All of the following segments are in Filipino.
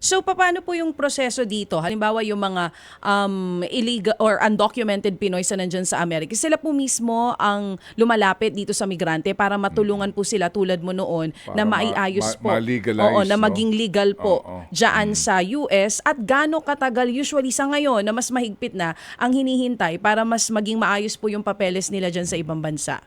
So paano po yung proseso dito? Halimbawa yung mga um, illegal or undocumented Pinoy sa nandyan sa Amerika, sila po mismo ang lumalapit dito sa migrante para matulungan po sila tulad mo noon Para na ma- maiayos ma- po. ma-legalize, Oo, na maging legal po Oo. dyan sa US at gaano katagal usually sa ngayon na mas mahigpit na ang hinihintay para mas maging maayos po yung papeles nila dyan sa ibang bansa?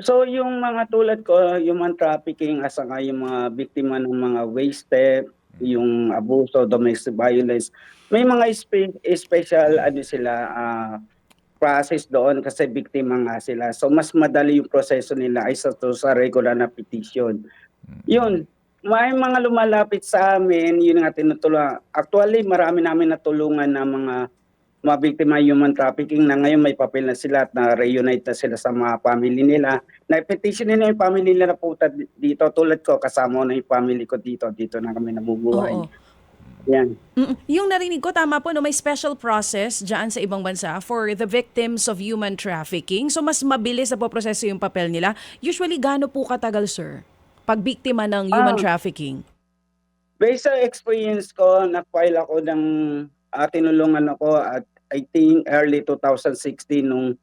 So yung mga tulad ko, human trafficking asa nga yung mga biktima ng mga waste theft, yung abuso, domestic violence, may mga spe- special ano sila ah, process doon kasi biktima nga sila. So mas madali yung proseso nila ay sa to sa regular na petition. Yun, may mga lumalapit sa amin, yun nga tinutulungan. Actually, marami namin natulungan na mga mga biktima ng human trafficking na ngayon may papel na sila at na-reunite na sila sa mga family nila. Na-petition nila yung family nila na punta di- dito. Tulad ko, kasama na yung family ko dito. Dito na kami nabubuhay. Oo. Yan. Mm, Yung narinig ko, tama po, no, may special process dyan sa ibang bansa for the victims of human trafficking. So, mas mabilis sa proseso yung papel nila. Usually, gaano po katagal, sir? Pag biktima ng human Ah. trafficking? Based sa experience ko, na-file ako ng uh, tinulungan ako at I think early 2016 nung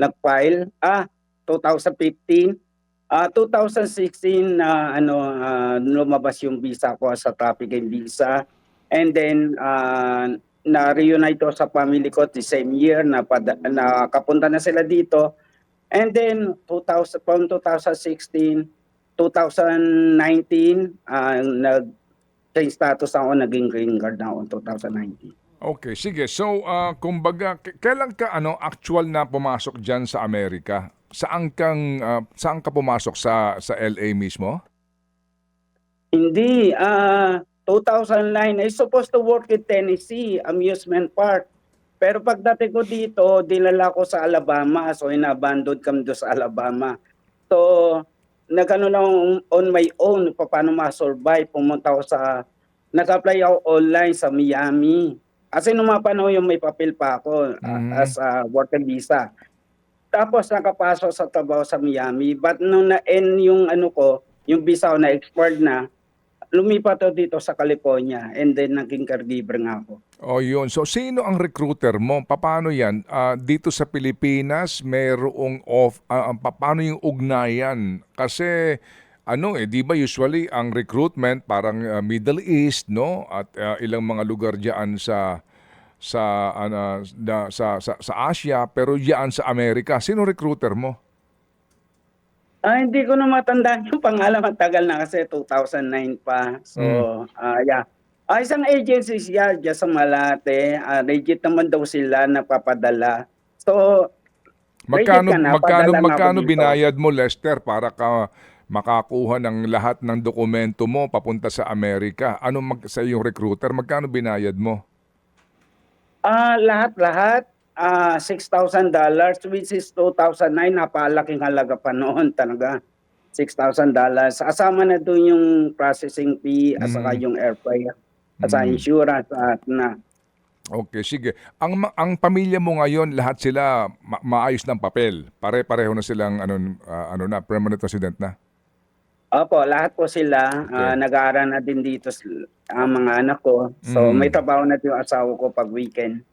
nag-file. Ah, 2015. Ah, 2016 na ano ah, lumabas yung visa ko sa trafficking visa. And then uh, na-reunite ko sa family ko the same year na nakapunta na sila dito. And then 2000 from 2016 2019 ah, nag change status ako naging green card na ako 2019. Okay, sige. So, ah, kumbaga, kailan ka ano actual na pumasok diyan sa Amerika? Saan kang ah, saan ka pumasok sa sa LA mismo? Hindi ah 2009 I supposed to work in Tennessee amusement park. Pero pagdating ko dito, dinala ko sa Alabama. So inabandon kami doon sa Alabama. So nagano lang on my own pa- paano ma-survive. Pumunta ako sa nag-apply ako online sa Miami. Kasi nung mga panahon yung may papel pa ako Mhm. as a worker visa. Tapos nakapasok sa trabaho sa Miami. But nung na-end yung ano ko, yung visa ko na-expired na, lumipat ako dito sa California and then naging caregiver nga ako. O yun. So, sino ang recruiter mo? Paano yan? Ah, dito sa Pilipinas, mayroong off, pa- paano yung ugnayan? Kasi, ano eh, di ba usually ang recruitment parang ah, Middle East, no? At ah, ilang mga lugar diyan sa sa ano da- sa, sa sa Asia pero diyan sa Amerika sino recruiter mo Ah, hindi ko na matandaan yung pangalan. Matagal na kasi 2009 pa. So, ah yeah. Ah, isang agency siya dyan sa Malate. Ah, legit naman daw sila napapadala. So, magkano na, magkano magkano binayad mo Lester para ka makakuha ng lahat ng dokumento mo papunta sa Amerika ano mag, sa iyong recruiter magkano binayad mo ah lahat-lahat, ah $6,000 which is 2009. Napalaking halaga pa noon talaga. $6,000. Kasama na doon yung processing fee at saka Mm. yung airfare at saka Mm. insurance at na. Okay, sige. Ang ang pamilya mo ngayon, lahat sila ma- maayos ng papel. Pare-pareho na silang ano ah, ano na permanent resident na. Opo, lahat po sila ah, nag-aaral na din dito s- ang mga anak ko. So Mm. may trabaho na din yung asawa ko pag weekend.